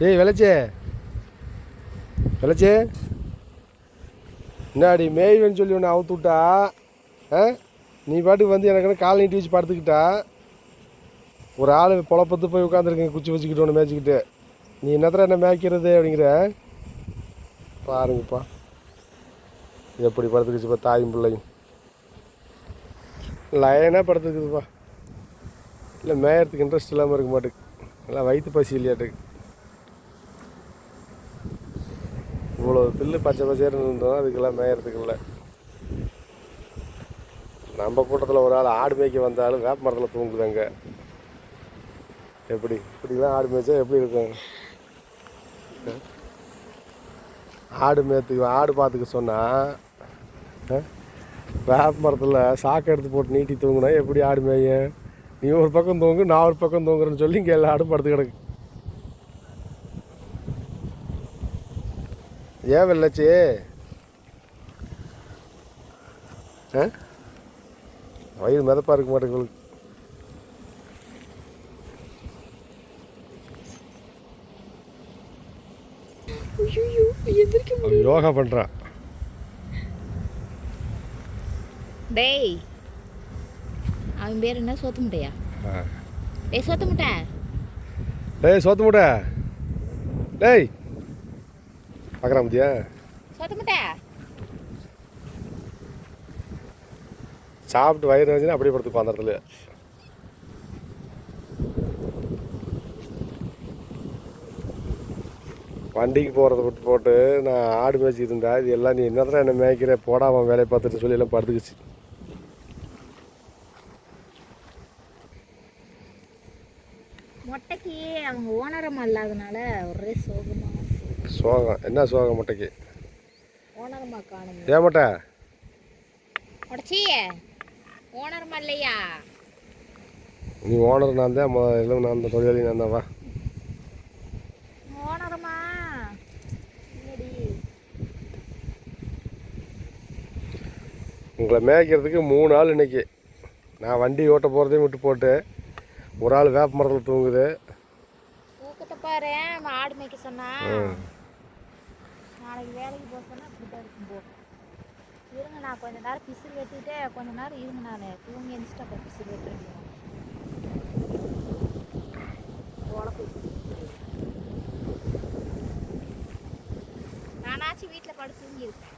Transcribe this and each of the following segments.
ஏய் விளைச்சே. விளைச்சே. என்னடி மேய்வேன்னு சொல்லி ஒன்று அவுத்து விட்டா? ஆ? நீ பாட்டுக்கு வந்து எனக்கு கால் நீட்டி வச்சு படுத்துக்கிட்டா? ஒரு ஆள் பொழப்பத்து போய் உட்காந்துருக்கேன் குச்சி வச்சுக்கிட்டு ஒன்று மேய்ச்சிக்கிட்டு. நீ என்னத்தில் என்ன மேய்க்கிறது அப்படிங்கிற? பாருங்கப்பா. எப்படி படுத்துக்கிச்சுப்பா தாயும் பிள்ளையும். லைனாக படுத்துக்குதுப்பா. இல்லை மேயறதுக்கு இன்ட்ரெஸ்ட் இல்லாமல் இருக்க மாட்டேங்குது எல்லாம் வயிற்று பசி இல்லையாட்டுக்கு. இவ்வளோ பில்லு பச்சை பச்சைன்னு இருந்தோம் அதுக்கெல்லாம் மேயறதுக்கு இல்லை. நம்ம கூட்டத்தில் ஒரு ஆள் ஆடு மேய்க்க வந்தாலும் வேப்ப மரத்தில் தூங்குதாங்க. எப்படி? இப்படிலாம் ஆடு மேய்ச்சா எப்படி இருக்கும்? ஆடு மேய்த்து ஆடு பார்த்துக்க சொன்னால் வேப்ப மரத்தில் சாக்கை எடுத்து போட்டு நீட்டி தூங்குனா எப்படி ஆடு மேயும்? நீ ஒரு பக்கம் தூங்கு நான் ஒரு பக்கம் தூங்குறேன்னு சொல்லி இங்கே எல்லா ஆடும் படுத்து கிடக்கு. ஏன் வெள்ளச்சி? ஆ? வயிறு மிதப்பா இருக்க மாட்டேங்குது யோகா பண்ணுறான் டேய் அவன் பேர் என்ன? சோத்து முட்டையா டேய் சோத்து முட்டை டேய் சோத்து மூட்டை டேய் சோத்து முட்டை சாப்பிட்டு வயிறு வந்துச்சுன்னா அப்படியே படுத்துக்கும் அந்த இடத்துல. வண்டிக்கு போகிறத விட்டு போட்டு நான் ஆடு மேய்ச்சிட்டு இருந்தா இது எல்லாம் நீ என்னதான் என்ன மேய்க்கிற போடா அவன் வேலையை பார்த்துட்டு சொல்லி எல்லாம் படுத்துக்குச்சு. மொட்டைக்கு அவங்க ஓனரமா இல்லாதனால ஒரே சோகமா. சோகம் என்ன சோகம் முட்டைக்கு? ஏன் முட்டை? ஓனரமா இல்லையா? நீ ஓனர் நான் தான் மொ- எல்லாம் நான் தான் தொழிலாளி நான் தான் வா. ஓனரமா. உங்களை மேய்க்கிறதுக்கு மூணு ஆள் இன்னைக்கு. நான் வண்டி ஓட்ட போகிறதையும் விட்டு போட்டு ஒரு ஆள் வேப்ப மரத்தில் தூங்குது. தூக்கத்தை பாரு ஆடு மேய்க்க சொன்னா. நாளைக்கு வேலைக்கு போக சொன்னா அப்படிதான் இருக்கும் போ. இருங்க நான் கொஞ்ச நேரம் பிசில் வெட்டிட்டு கொஞ்ச நேரம் இருங்க நான். தூங்கி எழுந்திரிச்சிட்டு அப்புறம் பிசில் வெட்டுறேன் நானாச்சும் வீட்டில் படுத்து தூங்கியிருக்கேன்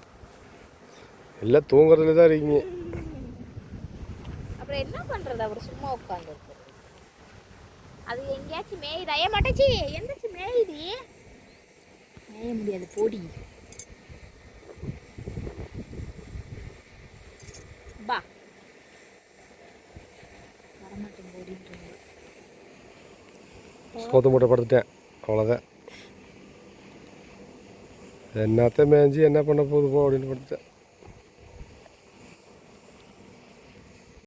இல்லை தூங்குறதுல தான் இருக்கீங்க. அப்புறம் என்ன பண்ணுறது அப்புறம் சும்மா உட்காந்துருக்கு அது எங்கேயாச்சும் மேயுதா? ஏன் மாட்டேச்சி எந்திரிச்சு மேயுது மேய முடியாது போடி. பா வரமாட்டேன் போடின்ட்டு சோத்து மூட்டை படுத்துட்டேன் அவ்வளோதான் என்னத்த மேய்ஞ்சி என்ன பண்ண போகுது போ அப்படின்னு படுத்துட்டேன்.